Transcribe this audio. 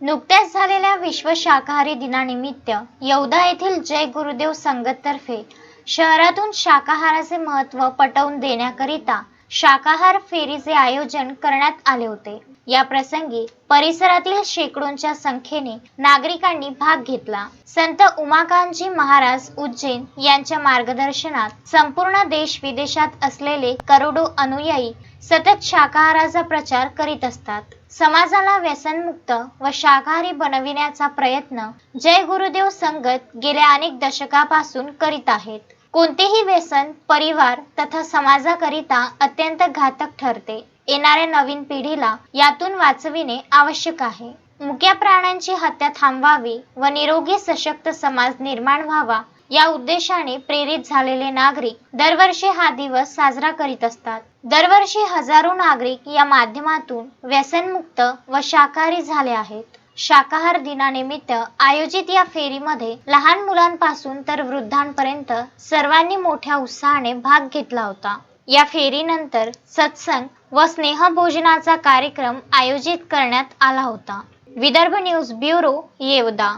नुकत्याच झालेल्या विश्व शाकाहारी दिनानिमित्त येवदा येथील जय गुरुदेव संगततर्फे शहरातून शाकाहाराचे महत्त्व पटवून देण्याकरिता शाकाहार फेरीचे आयोजन करण्यात आले होते. या प्रसंगी परिसरातील शेकडोंच्या संख्येने नागरिकांनी भाग घेतला. संत उमाकांतजी महाराज उज्जैन यांच्या मार्गदर्शनात संपूर्ण देश विदेशात असलेले करोडो अनुयायी सतत शाकाहाराचा प्रचार करीत असतात. समाजाला व्यसनमुक्त व शाकाहारी बनविण्याचा प्रयत्न जय गुरुदेव संगत गेल्या अनेक दशकापासून करीत आहेत. कोणतेही व्यसन परिवार तथा समाजाकरिता अत्यंत घातक ठरते. येणाऱ्या नवीन पिढीला यातून वाचविणे आवश्यक आहे. मुक्या प्राण्यांची हत्या थांबवावी व निरोगी सशक्त समाज निर्माण व्हावा या उद्देशाने प्रेरित झालेले नागरिक दरवर्षी हा दिवस साजरा करीत असतात. दरवर्षी हजारो नागरिक या माध्यमातून व्यसनमुक्त व शाकाहारी झाले आहेत. शाकाहार दिनानिमित्त आयोजित या फेरीमध्ये लहान मुलांपासून तर वृद्धांपर्यंत सर्वांनी मोठ्या उत्साहाने भाग घेतला होता. या फेरीनंतर सत्संग व स्नेहभोजनाचा कार्यक्रम आयोजित करण्यात आला होता. Vidarbha news bureau Yevda.